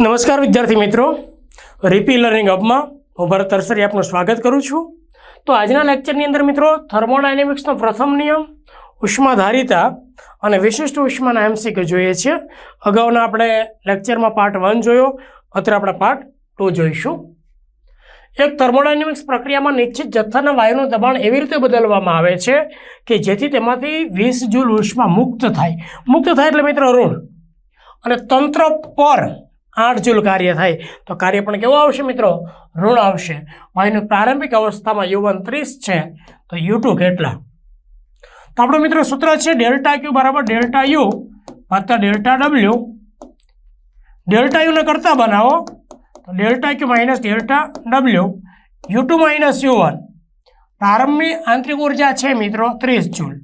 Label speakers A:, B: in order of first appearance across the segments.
A: નમસ્કાર વિદ્યાર્થી મિત્રો. રીપી લર્નિંગ હબમાં હું ભરત તરસરી આપનું સ્વાગત કરું છું. તો આજના લેક્ચરની અંદર મિત્રો થર્મોડાયનેમિક્સનો પ્રથમ નિયમ, ઉષ્માધારિતા અને વિશિષ્ટ ઉષ્માના એમસીક્યુ જોઈએ છીએ અગાઉના આપણે લેક્ચરમાં પાર્ટ વન જોયો અત્યારે આપણે પાર્ટ ટુ જોઈશું. એક થર્મોડાયનેમિક્સ પ્રક્રિયામાં નિશ્ચિત જથ્થાના વાયુનું દબાણ એવી રીતે બદલવામાં આવે છે કે જેથી તેમાંથી વીસ જૂલ ઉષ્મા મુક્ત થાય. મુક્ત થાય એટલે મિત્રો ઋણ. અને તંત્ર પર આઠ જૂલ કાર્ય થાય. તો કાર્ય પણ કેવું આવશે મિત્રો? ઋણ આવશે. વાયુની પ્રારંભિક અવસ્થામાં યુ વન ત્રીસ છે. તો યુ કેટલા? તો આપણું મિત્રો સૂત્ર છે ડેલ્ટા ક્યુ બરાબર ડેલ્ટા યુ વત્તા ડેલ્ટા ડબલ્યુ. ડેલ્ટા યુને કરતા બનાવો. તો delta Q minus delta W. U two minus U one. પ્રારંભની આંતરિક ઊર્જા છે મિત્રો ત્રીસ જૂલ.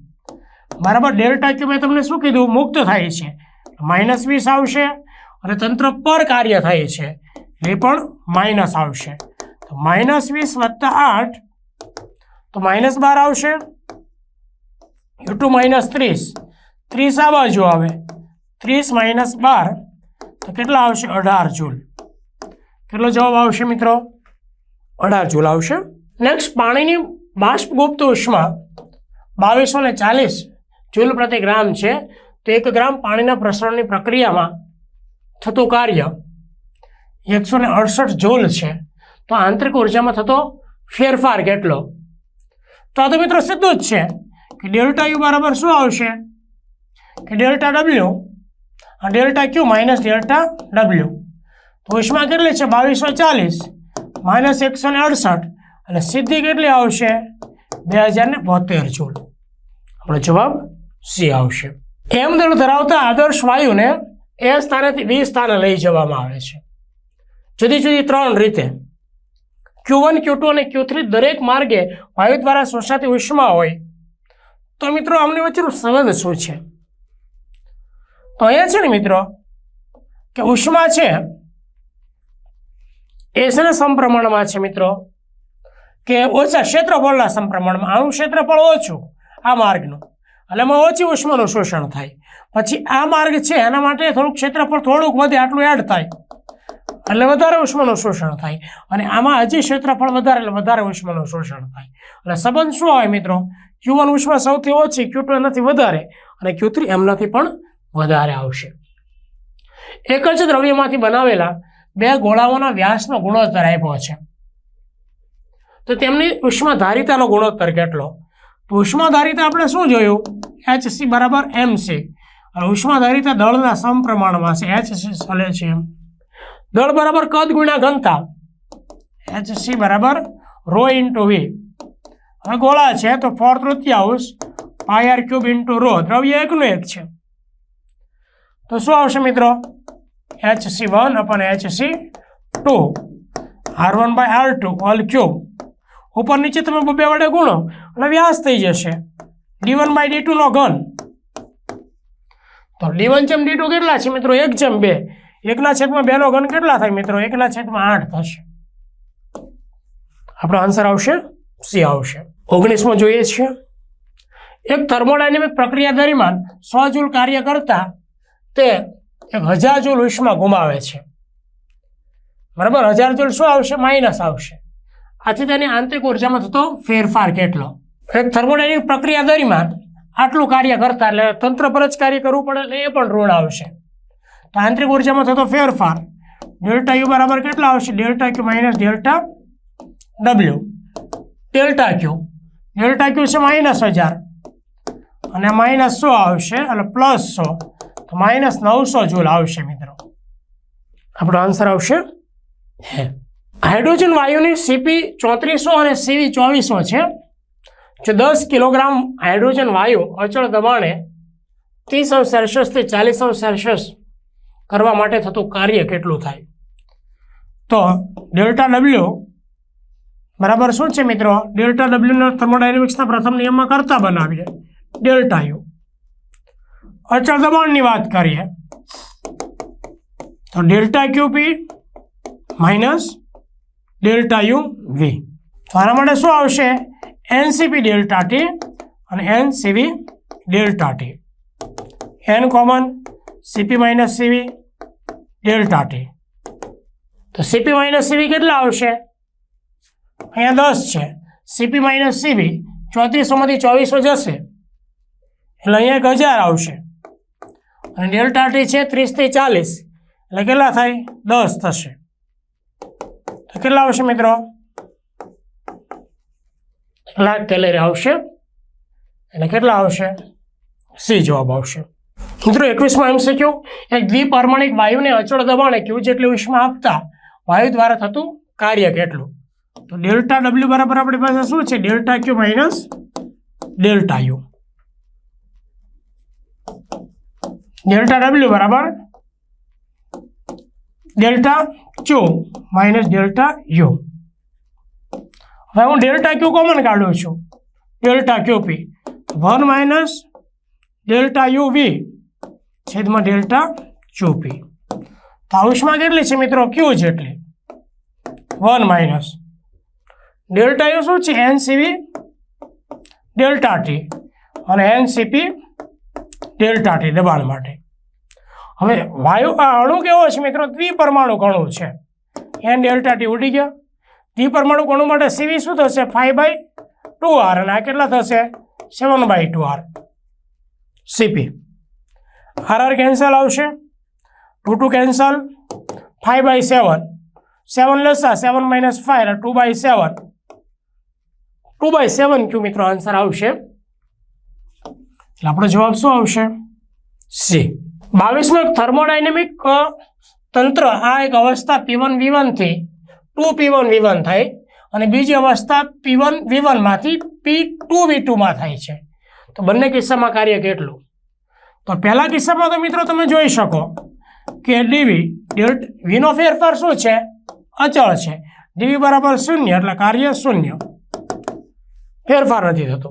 A: બરાબર ડેલ્ટા ક્યુ મેં તમને શું કીધું? મુક્ત થાય છે. માઇનસ વીસ આવશે. અને તંત્ર પર કાર્ય થાય છે, એ પણ માઇનસ આવશે. તો માઇનસ વીસ વત્તા આઠ, તો માઇનસ બાર આવશે. યુ ટુ માઇનસ ત્રીસ ત્રીસ આ બાજુ આવે. ત્રીસ માઇનસ બાર, તો કેટલા આવશે? અઢાર જૂલ. કેટલો જવાબ આવશે મિત્રો? અઢાર જૂલ આવશે. નેક્સ્ટ પાણીની બાષ્પગુપ્ત ઉષ્મા બાવીસો ને ચાલીસ જૂલ પ્રતિ ગ્રામ છે. તો એક ગ્રામ પાણીના પ્રસરણની પ્રક્રિયામાં થતું કાર્ય એકસો ને અડસઠ જૂલ છે, તો આંતરિક ઉર્જામાં થતો ફેરફાર કેટલો? તો આ તો મિત્રો સીધું જ છે કે ડેલ્ટા યુ બરાબર શું આવશે? કે delta W delta Q minus delta W. તો ઉષ્મા કેટલી છે? બાવીસો ચાલીસ. માઇનસ એકસો ને અડસઠ. અને સિદ્ધિ કેટલી આવશે? બે હજાર ને બોતેર જૂલ. આપણો જવાબ સી આવશે. એમ દળ ધરાવતા આદર્શ વાયુને એ સ્થાનેથી બી સ્થાને લઈ જવામાં આવે છે. જુદી જુદી ત્રણ રીતે. ક્યુ વન, ક્યુ ટુ અને ક્યુ થ્રી દરેક માર્ગે વાયુ દ્વારા શોષાતી ઉષ્મા હોય. તો મિત્રો આમની વચ્ચેનો સંબંધ શું છે? તો અહીંયા છે ને મિત્રો, કે ઉષ્મા છે, એ છે ને સમપ્રમાણમાં છે મિત્રો. કે ઓછા ક્ષેત્રફળના સંપ્રમણમાં આનું ક્ષેત્રફળ ઓછું આ માર્ગનું. એટલે એમાં ઓછી ઉષ્માનું શોષણ થાય. પછી આ માર્ગ છે, એના માટે થોડુંક ક્ષેત્રફળ થોડુંક વધે આટલું એડ થાય. એટલે વધારે ઉષ્માનું શોષણ થાય. અને આમાં હજી ક્ષેત્રફળ વધારે, એટલે વધારે ઉષ્માનું શોષણ થાય. એટલે સંબંધ શું હોય મિત્રો? ક્યુ વન ઉષ્મા સૌથી ઓછી ક્યુ ટુ એનાથી વધારે, અને ક્યુ થ્રી એમનાથી પણ વધારે આવશે. એક જ દ્રવ્યમાંથી બનાવેલા બે ગોળાઓના વ્યાસનો ગુણોત્તર આપ્યો છે. તો તેમની ઉષ્માધારિતાનો ગુણોત્તર કેટલો? ઉષ્માધારિતા આપણે શું જોયું? એચ સી બરાબર એમ છે. અને ઉષ્માધારિતા દળના સમપ્રમાણમાં છે. એચ સી ચલે છે એમ. દળ બરાબર કદ ગુણ્યા ઘનતા? એચ સી બરાબર રો ઇન્ટુ વી હવે ગોળા છે તો ફોર તૃતીયાંશ pi R cube into rho દ્રવ્ય એકનું એક છે. તો શું આવશે મિત્રો? H C one upon H C two R one by R two all cube ઉપર નીચે તમે બે વડે ગુણો. એટલે વ્યાસ થઈ જશે. ડી વન બાય ડી ટુનો ઘન. તો ડી વન જેમ ડી ટુ કેટલા છે મિત્રો? એક જેમ બે. એકના છેદમાં બેનો ઘન કેટલા થાય મિત્રો? એકના છેદમાં આઠ થશે. આપણો આન્સર આવશે? સી આવશે. ઓગણીસમાં જોઈએ છીએ એક થર્મોડાયનેમિક પ્રક્રિયા દરમિયાન સો જૂલ કાર્ય કરતા તે એક હજાર જૂલ ઉષ્મા ગુમાવે છે. બરાબર? હજાર જૂલ શું આવશે? માઇનસ આવશે. આથી તેની આંતરિક ઉર્જામાં થતો ફેરફાર કેટલો? એક થર્મોડાયનેમિક પ્રક્રિયા દરમિયાન આટલું કાર્ય કરતા એટલે તંત્ર પર જ કાર્ય કરવું પડે એટલે એ પણ ઋણ આવશે. તો આંતરિક ઉર્જામાં થતો ફેરફાર, ડેલ્ટા યુ બરાબર કેટલા આવશે? Delta Q minus delta W. Delta Q. Delta Q છે માઇનસ હજાર. અને માઇનસ સો આવશે, એટલે પ્લસ સો. તો માઇનસ નવસો જૂલ આવશે મિત્રો. આપણો આન્સર આવશે હે. હાઇડ્રોજન વાયુની સીપી ચોત્રીસો અને સીવી ચોવીસો છે. જો દસ કિલોગ્રામ હાઇડ્રોજન વાયુ અચળ દબાણે ત્રીસ અંશ સેલ્સિયસથી ચાલીસ અંશ સેલ્સિયસ કરવા માટે થતું કાર્ય કેટલું થાય? તો ડેલ્ટા ડબલ્યુ બરાબર શું છે મિત્રો? ડેલ્ટા ડબલ્યુના થર્મોડાયનેમિક્સના પ્રથમ નિયમમાં કરતા બનાવીએ. ડેલ્ટા યુ અચળ દબાણની વાત કરીએ. તો delta Q P minus delta U V તો આના માટે શું આવશે? N C P delta T અને N C V delta T N common, C P minus C V delta T તો C P minus C V કેટલા આવશે? અહીંયા દસ છે. સીપી માઇનસ સીવી ચોત્રીસોમાંથી ચોવીસો જશે. એટલે અહીંયા એક હજાર આવશે. અને ડેલ્ટા ટી છે ત્રીસથી ચાલીસ. એટલે કેટલા થાય? દસ થશે. તો કેટલા આવશે મિત્રો? લાખ કેલેરી આવશે. એટલે કેટલા આવશે? સી જવાબ આવશે. મિત્રો, એકવીસમાં એમ શીખ્યું એક દ્વિપરમાણિક વાયુને અચળ દબાણે ક્યુ જેટલી ઉષ્મા આપતા વાયુ દ્વારા થતું કાર્ય કેટલું? તો ડેલ્ટા ડબલ્યુ બરાબર આપણી પાસે શું છે? Delta Q minus delta U delta W બરાબર delta Q minus delta U હવે હું ડેલ્ટા ક્યુ કોમન કાઢું છું? Delta Q P? One minus delta U V છેદમાં ડેલ્ટા ક્યુ પી. તો ઉષ્મા કેટલી છે મિત્રો? ક્યુ જેટલી. One minus. ડેલ્ટા યુ શું છે? N C V delta T. અને N C P delta T દબાણ માટે. હવે વાયુ આ અણુ કેવો છે મિત્રો? દ્વિપરમાણુ કણું છે. એન ડેલ્ટા ટી ઉડી ગયા. દ્વિપરમાણુ અણુ માટે? સીવી શું થશે? ફાઈવ બાય ટુ આર અને આ કેટલા થશે? Seven by two R C P R R cancel આવશે. Two two cancel five by seven seven લસા સેવન માઇનસ ફાઈવ એટલે two by seven two by seven Q મિત્રો આન્સર આવશે. એટલે આપણો જવાબ શું આવશે? સી બાવીસમાં થર્મોડાયનેમિક તંત્ર આ એક અવસ્થા P one V વનથી two P one V one થાય અને બીજી અવસ્થા પી વન વી વનમાંથી પી ટુ વી ટુમાં થાય છે. તો બંને કિસ્સામાં કાર્ય કેટલું? તો પહેલા કિસ્સામાં તો મિત્રો તમે જોઈ શકો કે ડીવી ડેલ્ટ વીનો ફેરફાર શું છે? અચળ છે. ડીવી બરાબર શૂન્ય એટલે કાર્ય શૂન્ય. ફેરફાર નથી થતો.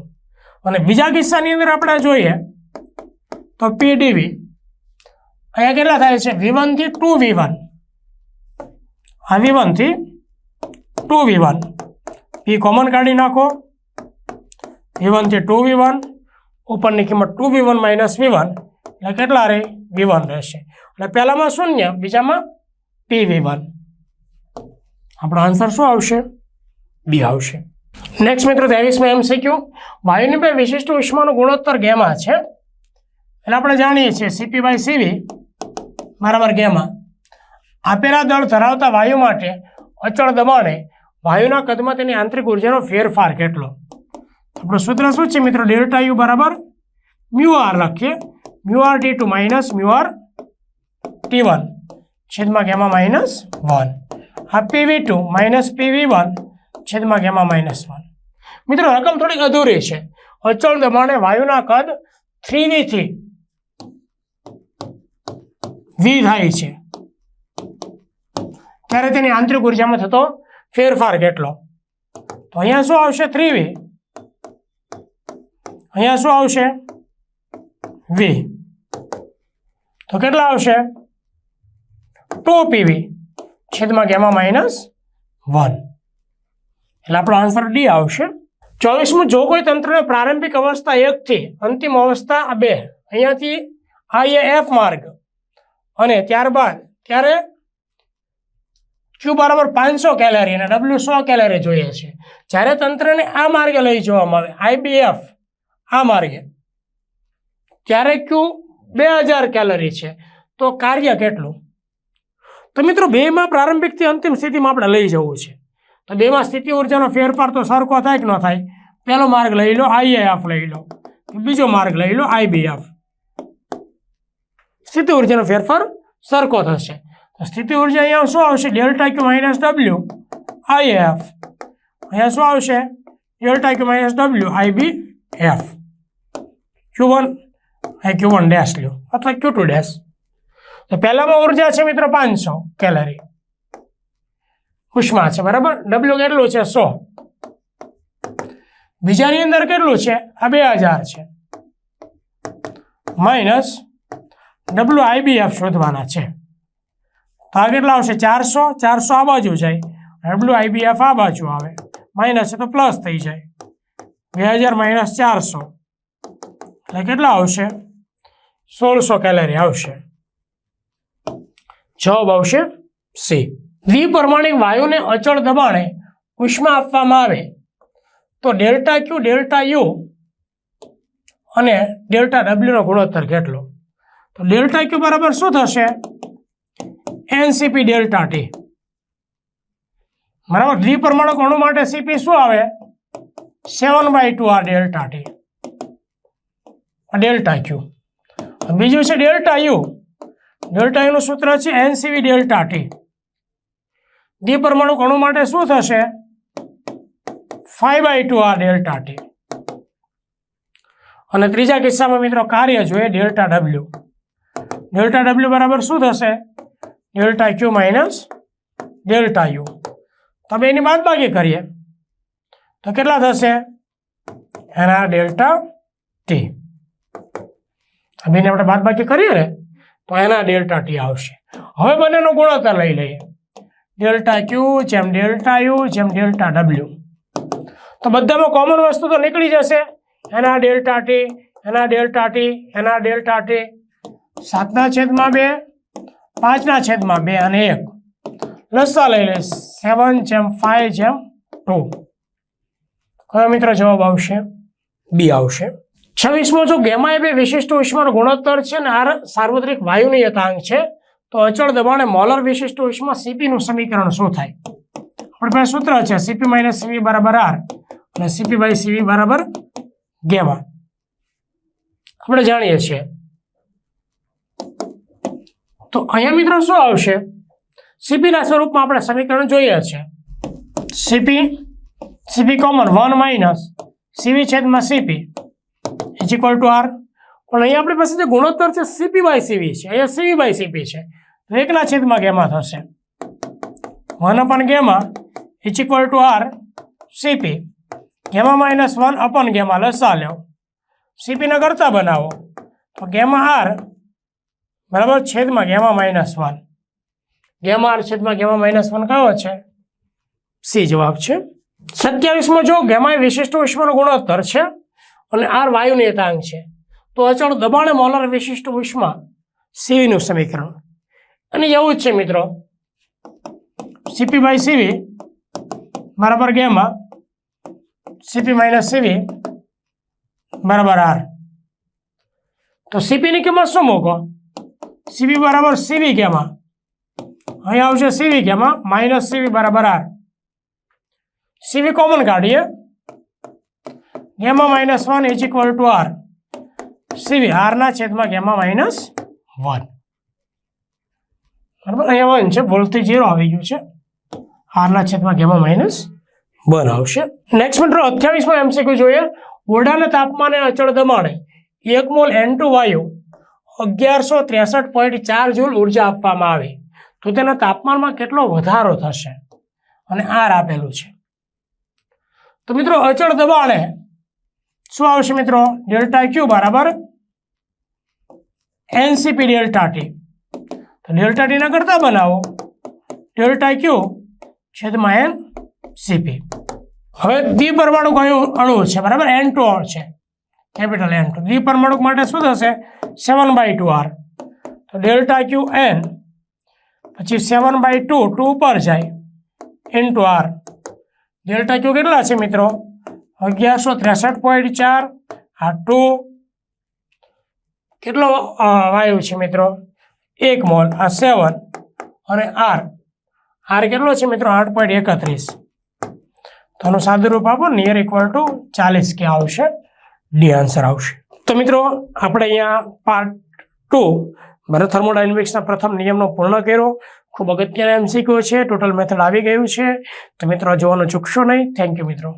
A: અને બીજા કિસ્સાની અંદર આપણે જોઈએ તો પી ડીવી અહીંયા કેટલા થાય છે? વી વનથી ટુ વી વન. આ V વનથી two V one P common કાઢી નાખો. વી વનથી ટુ વી વન ઉપરની કિંમત two V one minus V one એટલે કેટલા રહે? વી વન રહેશે. એટલે પહેલામાં શૂન્ય, બીજામાં પી વી વન આપણો આન્સર શું આવશે? બી આવશે. નેક્સ્ટ મિત્રો, ત્રેવીસમાં એમ શીખ્યું વાયુની બે વિશિષ્ટ ઉષ્માનો ગુણોત્તર ગેમા છે. એટલે આપણે જાણીએ છીએ સીપી બાય સીવી બરાબર ગેમા આપેલા દળ ધરાવતા વાયુ માટે અચળ દબાણે વાયુના કદમાં તેની આંતરિક ઉર્જાનો ફેરફાર કેટલો? આપણું સૂત્ર શું છે મિત્રો? ડેલ્ટા યુ બરાબર મ્યુ આર લખીએ. Mu R T two minus mu R T one. છેદમાં ગેમા માઇનસ વન. આ P V two minus P V one. છેદમાં ગેમા માઇનસ વન. મિત્રો, રકમ થોડીક અધૂરી છે. અચળ દબાણે વાયુના કદ થ્રી વીથી વી થાય છે. ત્યારે તેની આંતરિક ઉર્જામાં થતો ફેરફાર કેટલો? તો અહીંયા શું આવશે? Three V. અહીંયા શું આવશે? વી. તો કેટલા આવશે? ટુ પીવી છેદમાં ગેમા માઇનસ વન. એટલે આપણો આન્સર ડી આવશે. ચોવીસમું, જો કોઈ તંત્રને પ્રારંભિક અવસ્થા એકથી અંતિમ અવસ્થા આ બે. અહીંયાથી આઈ એફ માર્ગ. અને ત્યારબાદ, ત્યારે ક્યુ બરાબર? પાંચસો કેલેરી અને ડબલ્યુ સો કેલેરી જોઈએ છે. જ્યારે તંત્રને આ માર્ગે લઈ જવામાં આવે આઈબીએફ આ માર્ગે, ત્યારે ક્યુ બે હજાર કેલરી છે. તો કાર્ય કેટલું? તો મિત્રો, બેમાં પ્રારંભિકથી અંતિમ સ્થિતિમાં આપણે લઈ જવું છે. તો બેમાં સ્થિતિ ઉર્જાનો ફેરફાર તો સરખો થાય કે ન થાય? પહેલો માર્ગ લઈ લો આઈએએફ લઈ લો. બીજો માર્ગ લઈ લો આઈબીએફ સ્થિતિ ઉર્જાનો ફેરફાર સરખો થશે. તો સ્થિતિ ઊર્જા અહીંયા શું આવશે? Delta Q minus W? I F અહીંયા શું આવશે? Delta Q minus W I B F. Q one? અહીં ક્યુ વન ડેશ લ્યો. અથવા ક્યુ ટુ ડેશ. તો પહેલામાં ઊર્જા છે મિત્રો પાંચસો કેલરી. ઉષ્મા છે, બરાબર? ડબલ્યુ કેટલું છે? સો. બીજાની અંદર કેટલું છે? આ બે હજાર છે. માઇનસ ડબલ્યુ આઈબીએફ શોધવાના છે. આ કેટલા આવશે? ચારસો? ચારસો આ બાજુ જાય. ડબલ્યુ આઈબીએફ આ બાજુ આવે. માઇનસ તો પ્લસ થઈ જાય. બે હજાર માઇનસ ચારસો. એટલે કેટલા આવશે? સોળસો કેલેરી આવશે. જવાબ આવશે સી. દ્વિપ્રમાણિક વાયુને અચળ દબાણે ઉષ્મા આપવામાં આવે. તો ડેલ્ટા ક્યુ, ડેલ્ટા યુ અને ડેલ્ટા ડબલ્યુનો ગુણોત્તર કેટલો? તો ડેલ્ટા ક્યુ બરાબર શું થશે? એનસીપી ડેલ્ટા ટી બરાબર? દ્વિપરમાણુ અણુ માટે સીપી શું આવે? Seven by two R delta T delta Q બીજું છે ડેલ્ટા યુ ડેલ્ટા યુનું સૂત્ર છે એનસીવી ડેલ્ટા ટી દ્વિપરમાણુ અણુ માટે શું થશે? Five by two R delta T અને ત્રીજા કિસ્સામાં મિત્રો કાર્ય જોઈએ ડેલ્ટા ડબલ્યુ ડેલ્ટા ડબલ્યુ બરાબર શું થશે? Delta Q minus delta U. તમે એની બાદબાકી કરીએ. તો કેટલા થશે? એના ડેલ્ટા ટી. હવે આપણે બાદબાકી કરીએ ને, તો એના ડેલ્ટા ટી આવશે. હવે બંનેનો ગુણોત્તર લઈ લઈએ. ડેલ્ટા ક્યુ જેમ ડેલ્ટા યુ જેમ ડેલ્ટા ડબલ્યુ. તો બધામાં કોમન વસ્તુ તો નીકળી જશે. એના ડેલ્ટા ટી, એના ડેલ્ટા ટી, એના ડેલ્ટા ટી. સાતના છેદમાં બે પાંચના છેદમાં બે અને એક. લસા લઈ લે. સેવન જેમ ફાઈવ જેમ ટુ કયો મિત્ર જવાબ આવશે? બી આવશે. છવ્વીસમો જો ગેમા એ બે વિશિષ્ટ ઉષ્માનો ગુણોત્તર છે ને આર સાર્વત્રિક વાયુની યથાંક છે, તો અચળ દબાણે મોલર વિશિષ્ટ ઉષ્મા સીપીનું સમીકરણ શું થાય? આપણે પાસે સૂત્ર છે સીપી માઇનસ સીવી બરાબર આર અને સીપી બાય સીવી બરાબર ગેમા આપણે જાણીએ છીએ તો અહીંયા મિત્રો શું આવશે? સીપીના સ્વરૂપમાં આપણે સમીકરણ જોઈએ છે. C P C P common one minus C V છેદમાં C P is equal to R પણ અહીંયા આપણી પાસે જે ગુણોત્તર છે સીપી બાય સીવી છે. અહીંયા સીવી બાય સીપી છે. તો એકના છેદમાં ગેમા થશે? One upon gamma is equal to R C P gamma minus one upon gamma લસા લ્યો. સીપીને કરતા બનાવો. તો ગેમા આર બરાબર? છેદમાં gamma minus one. Gamma R છેદમાં ગેમા માઇનસ વન કયો છે? સી જવાબ છે. સત્યાવીસમાં જો ગેમા એ વિશિષ્ટ ઉષ્માનો ગુણોત્તર છે અને આર વાયુ નિયતાંક છે. તો અચળ દબાણે મોલર વિશિષ્ટ ઉષ્મા સીવીનું સમીકરણ. અને એવું જ છે મિત્રો. સીપી બાય સીવી બરાબર ગેમા. સીપી માઇનસ સીવી બરાબર આર. તો સીપીની કિંમત શું મૂકો? સીવી બરાબર સીવી ગેમા અહીંયા આવશે સીવી ગેમા માઇનસ સીવી બરાબર આર. સીવી કોમન કાઢીએ. Gamma minus one is equal to R. C V આરના છેદમાં ગેમા માઇનસ વન. બરાબર? અહીંયા વન છે, ભૂલથી જીરો આવી ગયું છે. આરના છેદમાં ગેમા માઇનસ વન આવશે. નેક્સ્ટ મિત્રો, અઠ્યાવીસમાં એમસીક્યુ જોઈએ. ઓરડાના તાપમાને અચળ દમાણે એક મોલ એન ટુ વાયુ અગિયારસો ત્રેસઠ પોઈન્ટ ચાર જૂલ ઊર્જા આપવામાં આવી. તો તેના તાપમાનમાં કેટલો વધારો થશે? અને આર આપેલું છે. તો મિત્રો, અચળ દબાણે શું આવશે મિત્રો? ડેલ્ટા ક્યુ બરાબર? N C P delta T. તો ડેલ્ટા ટીના કરતા બનાવો. ડેલ્ટા ક્યુ છેદમાં એન સીપી હવે દ્વિપરમાણુ કયું અણુ છે? બરાબર? એન ટુ છે. કેપિટલ એન ટુ દ્વિપરમાણુ માટે શું થશે? સેવન બાય ટુ આર તો ડેલ્ટા ક્યુ એન પછી સેવન બાય ટુ ટુ ઉપર જાય ઇન્ટુ આર ડેલ્ટા ક્યુ કેટલા છે મિત્રો? અગિયારસો ત્રેસઠ પોઈન્ટ ચાર. આ ટુ કેટલો વાયુ છે મિત્રો? એક મોલ. આ સેવન અને આર આર કેટલો છે મિત્રો? આઠ પોઈન્ટ એકત્રીસ. તો આનું સાદું રૂપ આપો નિયર ઇક્વલ ટુ ચાલીસ કે આવશે. ડી આન્સર આવશે. તો મિત્રો, આપણે અહીંયા પાર્ટ ટુ બરાબર થર્મોડાયનેમિક્સના પ્રથમ નિયમનો પૂર્ણ કર્યો. ખૂબ અગત્યના એમસીક્યુ છે. ટોટલ મેથડ આવી ગયું છે. તો મિત્રો જોવાનું ચૂકશો નહીં. થેન્ક યુ મિત્રો.